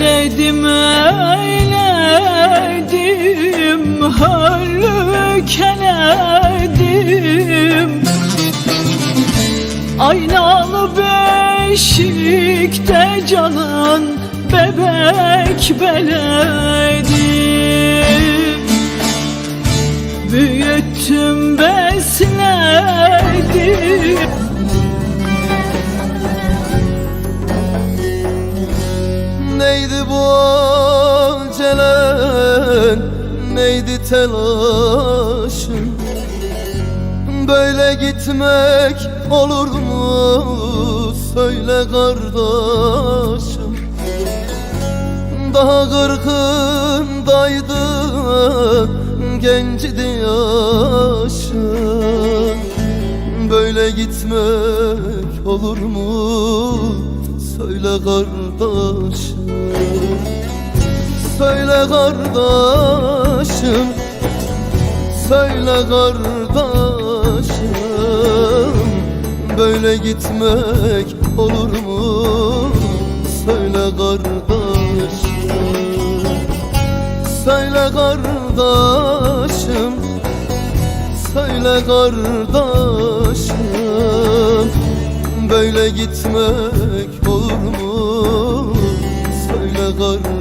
Eyledim eyledim Hallük eledim Aynalı beşikte canan Bebek beledim. Büyüttüm besledim Neydi bu acelen? Neydi telaşın? Böyle gitmek olur mu? Söyle kardeşim. Daha kırkındaydı Gencidi yaşın Böyle gitmek olur mu? Söyle kardeşim Söyle kardeşim Söyle kardeşim Böyle gitmek olur mu? Söyle kardeşim Söyle kardeşim Söyle kardeşim Böyle gitmek olur mu Söyle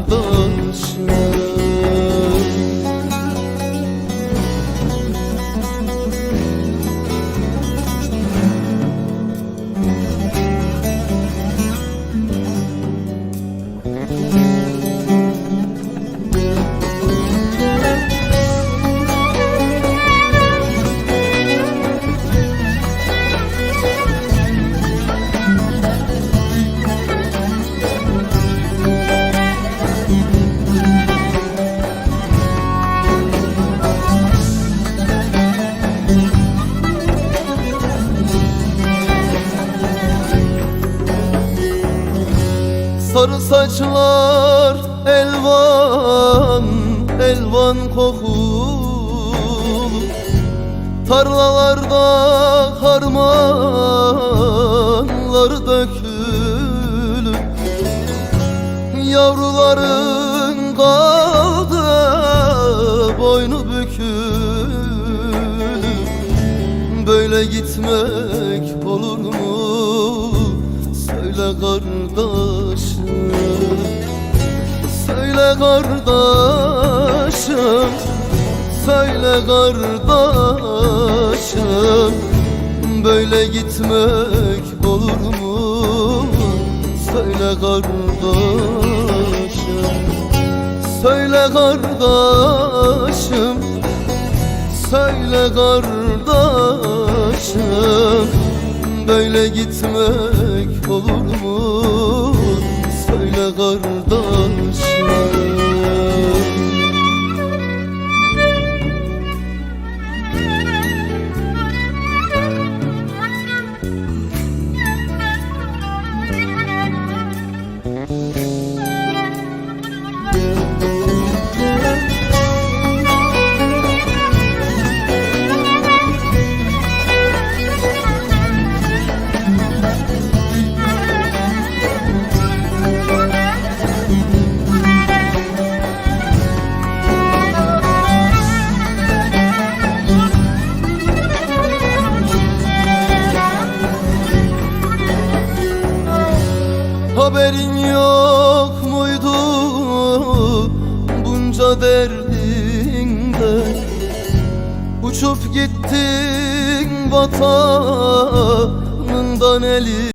Sarı saçlar elvan, elvan kokulu Tarlalarda harmanlar dökülür. Yavruların kaldı boynu bükülür. Böyle gitmek olur mu? Söyle kardeşim Söyle kardeşim Söyle kardeşim Böyle gitmek olur mu? Söyle kardeşim Söyle kardeşim Söyle kardeşim Böyle gitmek olur mu? Haberin yok muydu? Bunca derdinde Uçup gittin vatanından eli